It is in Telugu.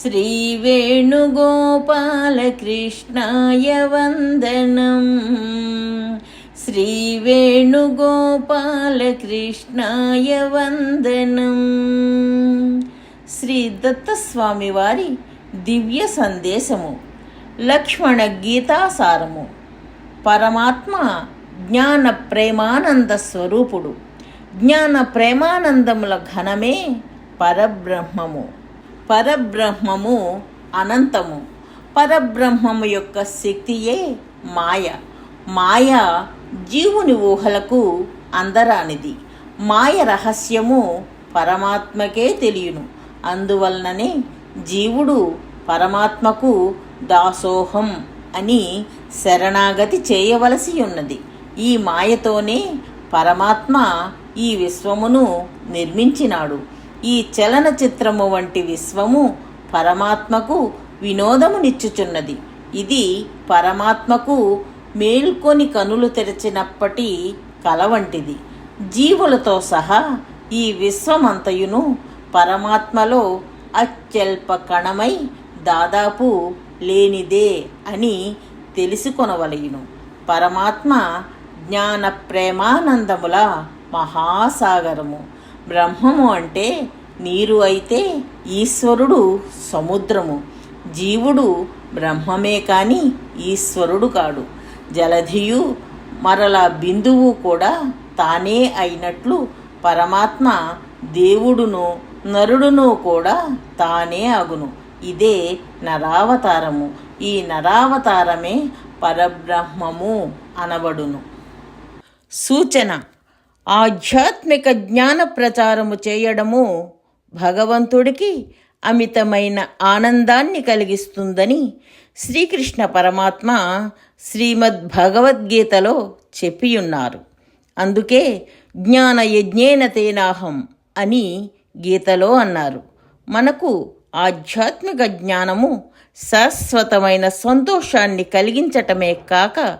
श्रीवेणुगोपालकृष्णाय वन्दनम् శ్రీవేణుగోపాలకృష్ణాయ వందనం శ్రీ దత్తస్వామి వారి దివ్య సందేశము లక్ష్మణ గీతాసారము పరమాత్మ జ్ఞాన ప్రేమానంద స్వరూపుడు జ్ఞాన ప్రేమానందముల ఘనమే పరబ్రహ్మము పరబ్రహ్మము అనంతము. పరబ్రహ్మము యొక్క శక్తియే మాయ. మాయ జీవుని ఊహలకు అందరానిది. మాయ రహస్యము పరమాత్మకే తెలియను. అందువలననే జీవుడు పరమాత్మకు దాసోహం అని శరణాగతి చేయవలసి ఉన్నది. ఈ మాయతోనే పరమాత్మ ఈ విశ్వమును నిర్మించినాడు. ఈ చలనచిత్రము వంటి విశ్వము పరమాత్మకు వినోదమునిచ్చుచున్నది ఇది పరమాత్మకు మేల్కొని కనులు తెరిచినప్పటి కల వంటిది. జీవులతో సహా ఈ విశ్వమంతయును పరమాత్మలో అత్యల్ప కణమై దాదాపు లేనిదే అని తెలుసుకొనవలయును. పరమాత్మ జ్ఞాన ప్రేమానందముల మహాసాగరము. బ్రహ్మము అంటే నీరు అయితే ఈశ్వరుడు సముద్రము. జీవుడు బ్రహ్మమే కాని ఈశ్వరుడు కాడు. జలధియు మరల బిందువు కూడా తానే అయినట్లు పరమాత్మ దేవుడును నరుడును కూడా తానే అగును ఇదే నరావతారము. ఈ నరావతారమే పరబ్రహ్మము అనబడును. సూచన. ఆధ్యాత్మిక జ్ఞాన ప్రచారము చేయడము భగవంతుడికి అమితమైన ఆనందాన్ని కలిగిస్తుందని శ్రీకృష్ణ పరమాత్మ శ్రీమద్ భగవద్గీతలో చెప్పియున్నారు. అందుకే జ్ఞాన యజ్ఞేన తేనాహం అని గీతలో అన్నారు. మనకు ఆధ్యాత్మిక జ్ఞానము శాశ్వతమైన సంతోషాన్ని కలిగించటమే కాక